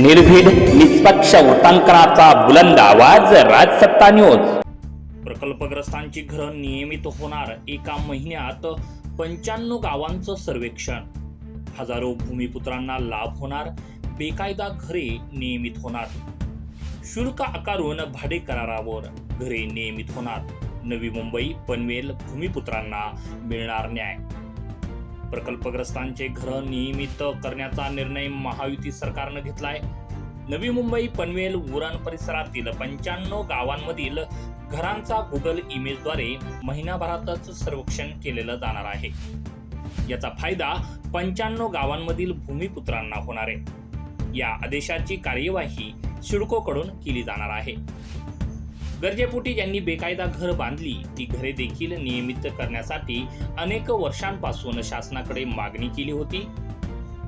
निर्भीड निष्पक्ष उटंकनाचा बुलंद आवाज राजसत्ता न्यूज प्रकल्पग्रस्तांची घरं नियमित होणार एका महिन्यात पंच्याण्णव गावांचं सर्वेक्षण. हजारो भूमिपुत्रांना लाभ होणार बेकायदा घरे नियमित होणार. शुल्क आकारून भाडे करारावर घरे नियमित होणार. नवी मुंबई पनवेल भूमिपुत्रांना मिळणार न्याय. प्रकल्पग्रस्तांचे घरं नियमित करण्याचा निर्णय महायुती सरकारनं घेतलाय. नवी मुंबई पनवेल उरण परिसरातील पंच्याण्णव गावांमधील घरांचा गुगल इमेजद्वारे महिनाभरातच सर्वेक्षण केलेलं जाणार आहे. याचा फायदा पंच्याण्णव गावांमधील भूमिपुत्रांना होणार आहे. या आदेशाची कार्यवाही सिडकोकडून केली जाणार आहे. गरजेपोटी ज्यांनी बेकायदा घर बांधली. ती घरे देखील नियमित करण्यासाठी अनेक वर्षांपासून शासनाकडे मागणी केली होती.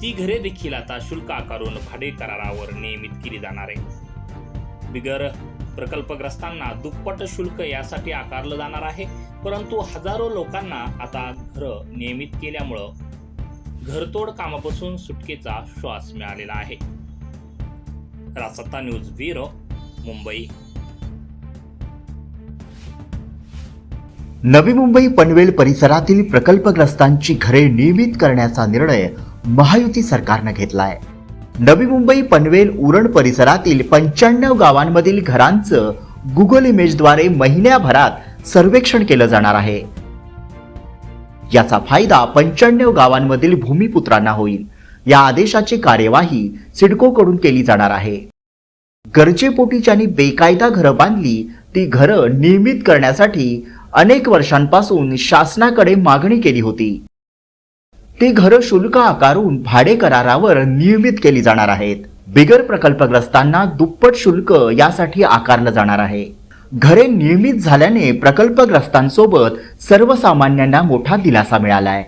ती घरे देखील आता शुल्क आकारून भाडे करारावर नियमित केली जाणार आहे. बिगर प्रकल्पग्रस्तांना दुप्पट शुल्क यासाठी आकारलं जाणार आहे परंतु हजारो लोकांना आता घरं नियमित केल्यामुळं घरतोड कामापासून सुटकेचा श्वास मिळालेला आहे. रासत्ता न्यूज ब्युरो मुंबई. नवी मुंबई पनवेल परिसरातील प्रकल्पग्रस्तांची घरे नियमित करण्याचा निर्णय महायुती सरकारनं घेतलाय. नवी मुंबई पनवेल उरण परिसरातील पंच्याण्णव गावांमधील घरांचं गुगल इमेजद्वारे महिन्याभरात सर्वेक्षण केलं जाणार आहे. याचा फायदा पंच्याण्णव गावांमधील भूमिपुत्रांना होईल. या आदेशाची कार्यवाही सिडकोकडून केली जाणार आहे. गरजेपोटी ज्यांनी बेकायदा घरं बांधली ती घरं नियमित करण्यासाठी अनेक वर्षांपासून शासनाकडे मागणी केली होती. ती घरं शुल्क आकारून भाडे करारावर नियमित केली जाणार आहेत. बिगर प्रकल्पग्रस्तांना दुप्पट शुल्क यासाठी आकारलं जाणार आहे. घरे नियमित झाल्याने प्रकल्पग्रस्तांसोबत सर्वसामान्यांना मोठा दिलासा मिळालाय.